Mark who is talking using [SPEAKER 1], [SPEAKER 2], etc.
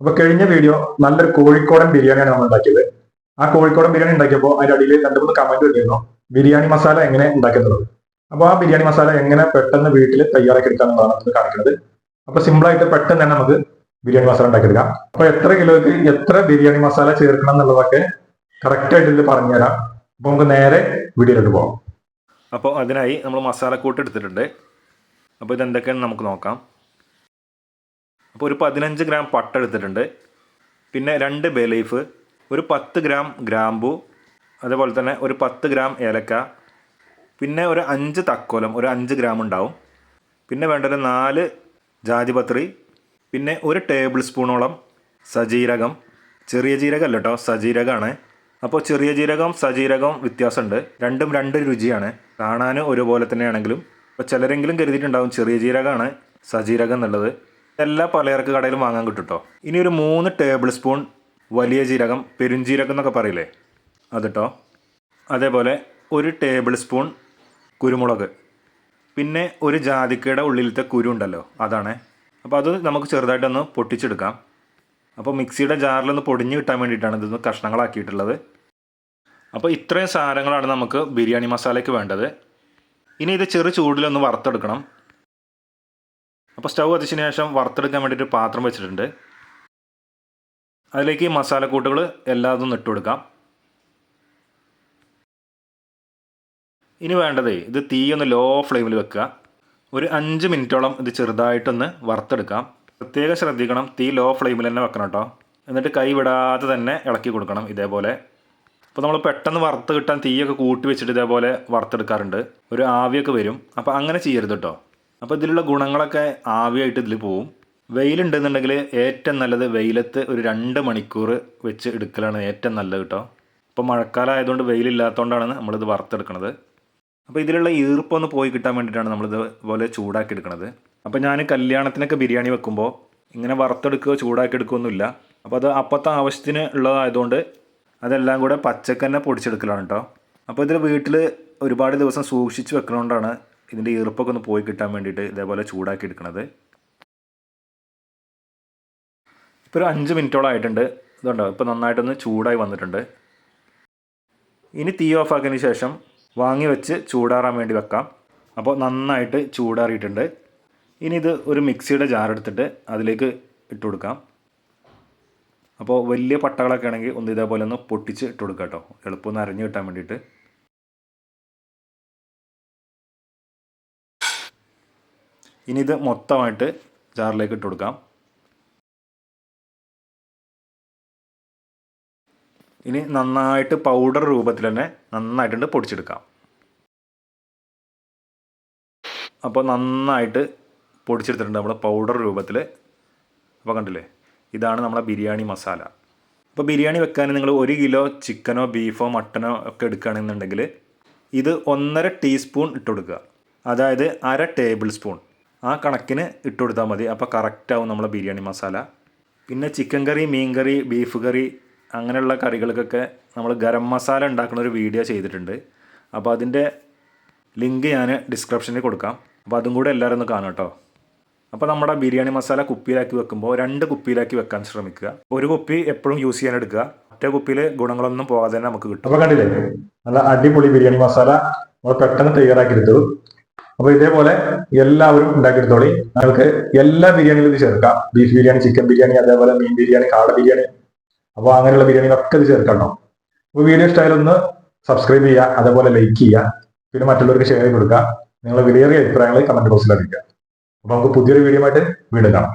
[SPEAKER 1] അപ്പൊ കഴിഞ്ഞ വീഡിയോ നല്ലൊരു കോഴിക്കോടൻ ബിരിയാണിയാണ് നമ്മൾ ഉണ്ടാക്കിയത്. ആ കോഴിക്കോടൻ ബിരിയാണി ഉണ്ടാക്കിയപ്പോൾ അതിന്റെ അടിയിൽ രണ്ട് മൂന്ന് കമന്റ് വരുന്നു ബിരിയാണി മസാല എങ്ങനെ ഉണ്ടാക്കുന്നത്? അപ്പൊ ആ ബിരിയാണി മസാല എങ്ങനെ പെട്ടെന്ന് വീട്ടിൽ തയ്യാറാക്കി എടുക്കാന്നുള്ളതാണ് നമ്മൾ കാണിക്കുന്നത്. അപ്പൊ ആയിട്ട് പെട്ടെന്ന് തന്നെ നമുക്ക് ബിരിയാണി മസാല ഉണ്ടാക്കിയെടുക്കാം. അപ്പൊ എത്ര കിലോയ്ക്ക് എത്ര ബിരിയാണി മസാല ചേർക്കണം എന്നുള്ളതൊക്കെ കറക്റ്റ് ആയിട്ട് ഇതിൽ പറഞ്ഞുതരാം അപ്പൊ നമുക്ക് നേരെ വീഡിയോയിലോട്ട് പോകാം
[SPEAKER 2] അപ്പോൾ അതിനായി നമ്മൾ മസാലക്കൂട്ട് എടുത്തിട്ടുണ്ട്. അപ്പോൾ ഇതെന്തൊക്കെയാണെന്ന് നമുക്ക് നോക്കാം. അപ്പോൾ ഒരു പതിനഞ്ച് ഗ്രാം പട്ട എടുത്തിട്ടുണ്ട്. പിന്നെ രണ്ട് ബേ ലീഫ് ഒരു പത്ത് ഗ്രാം ഗ്രാമ്പു അതേപോലെ തന്നെ ഒരു പത്ത് ഗ്രാം ഏലക്ക പിന്നെ ഒരു അഞ്ച് തക്കോലം ഒരു അഞ്ച് ഗ്രാം ഉണ്ടാവും. പിന്നെ വേണ്ടത് നാല് ജാതിപത്രി പിന്നെ ഒരു ടേബിൾ സ്പൂണോളം സജീരകം. ചെറിയ ജീരകം അല്ല കേട്ടോ സജീരകമാണ് അപ്പോൾ ചെറിയ ജീരകം സജീരകം വ്യത്യാസമുണ്ട്. രണ്ടും രണ്ട് രുചിയാണ്. കാണാനും ഒരുപോലെ തന്നെയാണെങ്കിലും ഇപ്പോൾ ചിലരെങ്കിലും കരുതിയിട്ടുണ്ടാവും ചെറിയ ജീരകമാണ് സജീരകം എന്നുള്ളത്. എല്ലാ പലചരക്ക് കടയിലും വാങ്ങാൻ കിട്ടും കേട്ടോ ഇനി ഒരു മൂന്ന് ടേബിൾ സ്പൂൺ വലിയ ജീരകം പെരുംജീരകം എന്നൊക്കെ പറയില്ലേ? അത് കേട്ടോ അതേപോലെ ഒരു ടേബിൾ സ്പൂൺ കുരുമുളക്. പിന്നെ ഒരു ജാതിക്കയുടെ ഉള്ളിലത്തെ കുരു ഉണ്ടല്ലോ അതാണ്. അപ്പോൾ അത് നമുക്ക് ചെറുതായിട്ടൊന്ന് പൊട്ടിച്ചെടുക്കാം. അപ്പോൾ മിക്സിയുടെ ജാറിലൊന്ന് പൊടിഞ്ഞ് കിട്ടാൻ വേണ്ടിയിട്ടാണ് ഇതൊന്ന് കഷ്ണങ്ങളാക്കിയിട്ടുള്ളത്. അപ്പോൾ ഇത്രയും സാധനങ്ങളാണ് നമുക്ക് ബിരിയാണി മസാലയ്ക്ക് വേണ്ടത്. ഇനി ഇത് ചെറു ചൂടിലൊന്ന് വറുത്തെടുക്കണം. അപ്പോൾ സ്റ്റൗ കത്തിച്ചതിന് ശേഷം വറുത്തെടുക്കാൻ വേണ്ടിയിട്ട് പാത്രം വെച്ചിട്ടുണ്ട്. അതിലേക്ക് ഈ മസാലക്കൂട്ടുകൾ എല്ലാതും ഇട്ട് കൊടുക്കാം ഇനി വേണ്ടതേ ഇത് തീ ഒന്ന് ലോ ഫ്ലെയിമിൽ വെക്കുക. ഒരു അഞ്ച് മിനിറ്റോളം ഇത് ചെറുതായിട്ടൊന്ന് വറുത്തെടുക്കാം. പ്രത്യേകം ശ്രദ്ധിക്കണം തീ ലോ ഫ്ലെയിമിൽ തന്നെ വെക്കണം കേട്ടോ. എന്നിട്ട് കൈ വിടാതെ തന്നെ ഇളക്കി കൊടുക്കണം ഇതേപോലെ. അപ്പോൾ നമ്മൾ പെട്ടെന്ന് വറുത്ത് കിട്ടാൻ തീയൊക്കെ കൂട്ടി വെച്ചിട്ട് ഇതേപോലെ വറുത്തെടുക്കാറുണ്ട്. ഒരു ആവിയൊക്കെ വരും. അപ്പോൾ അങ്ങനെ ചെയ്യരുത് കേട്ടോ. അപ്പോൾ ഇതിലുള്ള ഗുണങ്ങളൊക്കെ ആവിയായിട്ട് ഇതിൽ പോവും. വെയിലുണ്ടെന്നുണ്ടെങ്കിൽ ഏറ്റവും നല്ലത് വെയിലത്ത് ഒരു രണ്ട് മണിക്കൂർ വെച്ച് എടുക്കലാണ് ഏറ്റവും നല്ലത് കേട്ടോ ഇപ്പോൾ മഴക്കാലം ആയതുകൊണ്ട് വെയിലില്ലാത്തതുകൊണ്ടാണ് നമ്മളിത് വറുത്തെടുക്കുന്നത് അപ്പോൾ ഇതിലുള്ള ഈർപ്പൊന്ന് പോയി കിട്ടാൻ വേണ്ടിയിട്ടാണ് നമ്മളിത് പോലെ ചൂടാക്കി എടുക്കുന്നത് അപ്പോൾ ഞാൻ കല്യാണത്തിനൊക്കെ ബിരിയാണി വെക്കുമ്പോൾ ഇങ്ങനെ വറുത്തെടുക്കുകയോ ചൂടാക്കി എടുക്കുകയൊന്നുമില്ല. അപ്പോൾ അത് അപ്പോഴത്തെ ആവശ്യത്തിന് ഉള്ളതായതുകൊണ്ട് അതെല്ലാം കൂടെ പച്ചക്കന്നെ പൊടിച്ചെടുക്കലാണ് കേട്ടോ അപ്പോൾ ഇതിൽ വീട്ടിൽ ഒരുപാട് ദിവസം സൂക്ഷിച്ച് വെക്കുന്നതുകൊണ്ടാണ് ഇതിന്റെ ഈർപ്പൊക്കെ ഒന്ന് പോയി കിട്ടാൻ വേണ്ടിയിട്ട് ഇതേപോലെ ചൂടാക്കി എടുക്കണത്. ഇപ്പോൾ ഒരു അഞ്ച് മിനിറ്റോളം ആയിട്ടുണ്ട്. ഇതുണ്ടോ? ഇപ്പോൾ നന്നായിട്ടൊന്ന് ചൂടായി വന്നിട്ടുണ്ട്. ഇനി തീ ഓഫ് ആക്കിയതിന് ശേഷം വാങ്ങി വെച്ച് ചൂടാറാൻ വേണ്ടി വെക്കാം. അപ്പോൾ നന്നായിട്ട് ചൂടാറിയിട്ടുണ്ട്. ഇനി ഇത് ഒരു മിക്സിയുടെ ജാർ എടുത്തിട്ട് അതിലേക്ക് ഇട്ട് കൊടുക്കാം. അപ്പോൾ വലിയ പട്ടകളൊക്കെ ആണെങ്കിൽ ഒന്ന് ഇതേപോലെ ഒന്ന് പൊട്ടിച്ച് ഇട്ട് കൊടുക്കാം കേട്ടോ എളുപ്പം ഒന്ന് അരഞ്ഞു കിട്ടാൻ വേണ്ടിയിട്ട്. ഇനി ഇത് മൊത്തമായിട്ട് ജാറിലേക്ക് ഇട്ട് കൊടുക്കാം. ഇനി നന്നായിട്ട് പൗഡർ രൂപത്തിൽ തന്നെ നന്നായിട്ടുണ്ട് പൊടിച്ചെടുക്കാം. അപ്പോൾ നന്നായിട്ട് പൊടിച്ചെടുത്തിട്ടുണ്ട് നമ്മൾ പൗഡർ രൂപത്തിൽ. അപ്പോൾ കണ്ടില്ലേ ഇതാണ് നമ്മുടെ ബിരിയാണി മസാല. അപ്പോൾ ബിരിയാണി വെക്കാൻ നിങ്ങൾ ഒരു കിലോ ചിക്കനോ ബീഫോ മട്ടനോ ഒക്കെ എടുക്കുകയാണെന്നുണ്ടെങ്കിൽ ഇത് ഒന്നര ടീസ്പൂൺ ഇട്ട് കൊടുക്കുക. അതായത് അര ടേബിൾ സ്പൂൺ. ആ കണക്കിന് ഇട്ട് കൊടുത്താൽ മതി. അപ്പോൾ കറക്റ്റാവും നമ്മളെ ബിരിയാണി മസാല. പിന്നെ ചിക്കൻ കറി മീൻ കറി ബീഫ് കറി അങ്ങനെയുള്ള കറികൾക്കൊക്കെ നമ്മൾ ഗരം മസാല ഉണ്ടാക്കുന്ന ഒരു വീഡിയോ ചെയ്തിട്ടുണ്ട്. അപ്പോൾ അതിന്റെ ലിങ്ക് ഞാൻ ഡിസ്ക്രിപ്ഷനിൽ കൊടുക്കാം. അപ്പോൾ അതും കൂടെ എല്ലാവരും ഒന്ന് കാണാം കേട്ടോ അപ്പോൾ നമ്മുടെ ബിരിയാണി മസാല കുപ്പിയിലാക്കി വെക്കുമ്പോൾ രണ്ട് കുപ്പിയിലാക്കി വെക്കാൻ ശ്രമിക്കുക. ഒരു കുപ്പി എപ്പോഴും യൂസ് ചെയ്യാൻ എടുക്കുക. മറ്റേ കുപ്പിയിൽ ഗുണങ്ങളൊന്നും പോകാതെ തന്നെ നമുക്ക് കിട്ടും.
[SPEAKER 1] അപ്പോൾ കണ്ടില്ലേ? നല്ല അടിപൊളി ബിരിയാണി മസാല. നമ്മൾ പെട്ടെന്ന് തയ്യാറാക്കി എടുത്തു. അപ്പൊ ഇതേപോലെ എല്ലാവരും ഉണ്ടാക്കിയെടുത്തോളി. നിങ്ങൾക്ക് എല്ലാ ബിരിയാണിയിലും ഇത് ചേർക്കാം. ബീഫ് ബിരിയാണി ചിക്കൻ ബിരിയാണി അതേപോലെ മീൻ ബിരിയാണി കാട ബിരിയാണി. അപ്പോൾ അങ്ങനെയുള്ള ബിരിയാണികളൊക്കെ ഇത് ചേർക്കണ്ടോ? അപ്പോൾ വീഡിയോ സ്റ്റൈൽ ഒന്ന് സബ്സ്ക്രൈബ് ചെയ്യുക അതേപോലെ ലൈക്ക് ചെയ്യുക പിന്നെ മറ്റുള്ളവർക്ക് ഷെയർ ചെയ്ത് കൊടുക്കുക. നിങ്ങളുടെ വിലയേറിയ അഭിപ്രായങ്ങൾ കമന്റ് ബോക്സിൽ അറിയിക്കുക. അപ്പൊ നമുക്ക് പുതിയൊരു വീഡിയോ ആയിട്ട് വീണ്ടും കാണാം.